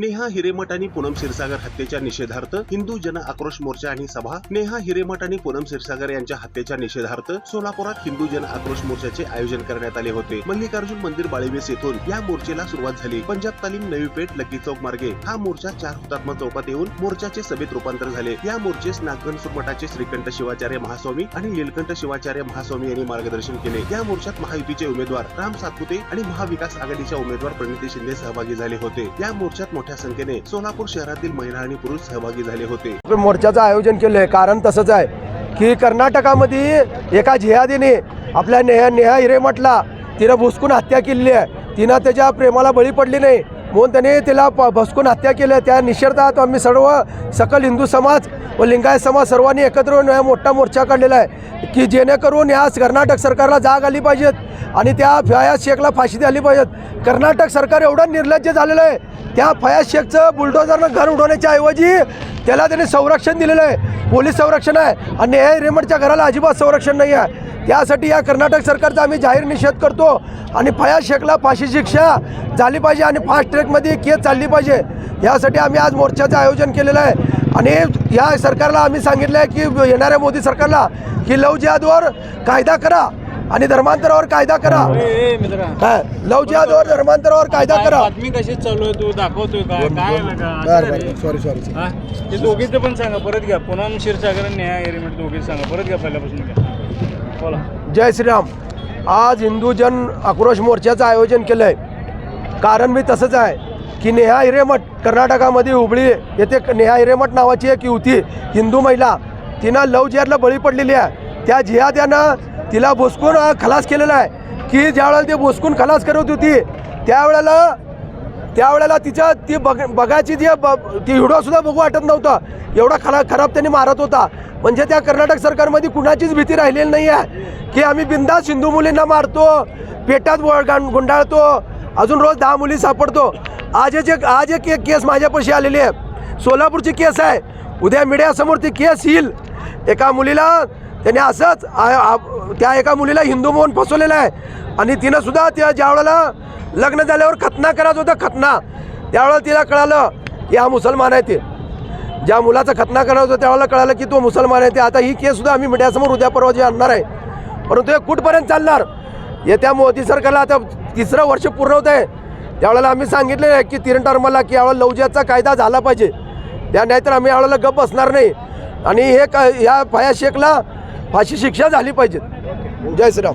नेहा हिरेमठ आणि पूनम क्षीरसागर हत्येच्या निषेधार्थ हिंदू जन आक्रोश मोर्चा आणि सभा नेहा हिरेमठ आणि पूनम क्षीरसागर यांच्या हत्येच्या निषेधार्थ सोलापुरात हिंदू जन आक्रोश मोर्चाचे आयोजन करण्यात आले होते. मल्लिकार्जुन मंदिर बाळेवेस येथून या मोर्चेला सुरुवात झाली. पंजाब तालीम नवी पेठ लग्गी चौक मार्गे. हा मोर्चा चार हुतात्मा चौकात येऊन मोर्चाचे सभेत रूपांतर झाले. या मोर्चेस नागगण सुरमठाचे श्रीकंठ शिवाचार्य महास्वामी आणि नीलकंठ शिवाचार्य महास्वामी यांनी मार्गदर्शन केले. या मोर्चात महायुतीचे उमेदवार राम सातपुते आणि महाविकास आघाडीच्या उमेदवार प्रणिती शिंदे सहभागी झाले होते. या मोर्चात मोठ्या संख्येने सोलापूर शहरातील महिला आणि पुरुष सहभागी झाले होते. मोर्चाचं आयोजन केलं आहे कारण तसंच आहे की कर्नाटकामध्ये एका जिहादीने आपल्या नेहा नेहा हिरेमठला तिनं भुसकून हत्या केलेली आहे. तिनं त्याच्या प्रेमाला बळी पडली नाही. म्हणून त्याने तिला प भसकून हत्या केल्या आहे. त्या निषेधात आम्ही सर्व सकल हिंदू समाज व लिंगायत समाज सर्वांनी एकत्र येऊन हा मोठा मोर्चा काढलेला आहे. की जेणेकरून या कर्नाटक सरकारला जाग आली पाहिजेत आणि त्या फयाज शेखला फाशी द्याली पाहिजेत. कर्नाटक सरकार एवढं निर्लज्ज झालेलं आहे. त्या फयाज शेखचं बुलडोझरनं घर उडवण्याच्या ऐवजी त्याला त्याने संरक्षण दिलेलं आहे. पोलीस संरक्षण आहे आणि हे रेमंडच्या घराला अजिबात संरक्षण नाही आहे. त्यासाठी या कर्नाटक सरकारचा आम्ही जाहीर निषेध करतो आणि फयाज शेखला फाशी शिक्षा झाली पाहिजे आणि फास्ट ट्रॅकमध्ये केस चालली पाहिजे. यासाठी आम्ही आज मोर्चाचं आयोजन केलेलं आहे. आणि या सरकारला आम्ही सांगितलं आहे की येणाऱ्या मोदी सरकारला की लव जिहादवर कायदा करा आणि धर्मांतरावर कायदा करा. लव जिहादवर धर्मांतरावर कायदा करा. बातमी कशी चालू आहे तू दाखवतोय का? काय सॉरी सॉरी हा? ते दोघीचं पण सांगा परत घ्या. पुन्हा क्षीरसागर आणि नेहा एरिमेंट दोघीच सांगा. परत घ्या पहिल्यापासून घ्या. बोला. जय श्रीराम. आज हिंदू जन आक्रोश मोर्चाचं आयोजन केलं आहे कारण मी तसंच आहे की नेहा हिरेमठ कर्नाटकामध्ये हुबळी येथे नेहा हिरेमठ नावाची एक युवती हिंदू महिला तिनं लव जिहादला बळी पडलेली आहे. त्या जिहाद्यानं तिला बोसकून खलास केलेला आहे. की ज्यावेळेला ते बोसकून खलास करत होती त्यावेळेला त्यावेळेला तिच्या ती बघ बघायची जी ब ती व्हिडिओसुद्धा बघू वाटत नव्हतं. एवढा खरा खराब त्यांनी मारत होता. म्हणजे त्या कर्नाटक सरकारमध्ये कुणाचीच भीती राहिलेली नाही आहे की आम्ही बिंदास हिंदू मुलींना मारतो पेटात व- गुंडाळतो अजून रोज दहा मुली सापडतो. आज एक आज एक एक केस माझ्यापाशी आलेली आहे. सोलापूरची केस आहे. उद्या मीडियासमोर ती केस येईल. एका मुलीला त्याने असंच त्या एका मुलीला हिंदू म्हणून फसवलेलं आहे. आणि तिनं सुद्धा त्या ज्या वेळेला लग्न झाल्यावर खतना करायचं होतं खतना. त्यावेळेला तिला कळालं की हा मुसलमान आहे ते. ज्या मुलाचा खतना करायचं होतं त्यावेळेला कळालं की तो मुसलमान आहे ते. आता ही केस सुद्धा आम्ही मीडियासमोर उद्या परवा जे आणणार आहे. परंतु हे कुठपर्यंत चालणार? येत्या मोदी सरकारला आता तिसरं वर्ष पूर्ण होत आहे त्यावेळेला आम्ही सांगितले आहे की तीन टर्मला की यावेळेला लवजियाचा कायदा झाला पाहिजे. त्या नाहीतर आम्ही यावेळेला गप बसणार नाही. आणि हे का ह्या फया शेखला फाशी शिक्षा झाली पाहिजे. जय श्रीराम.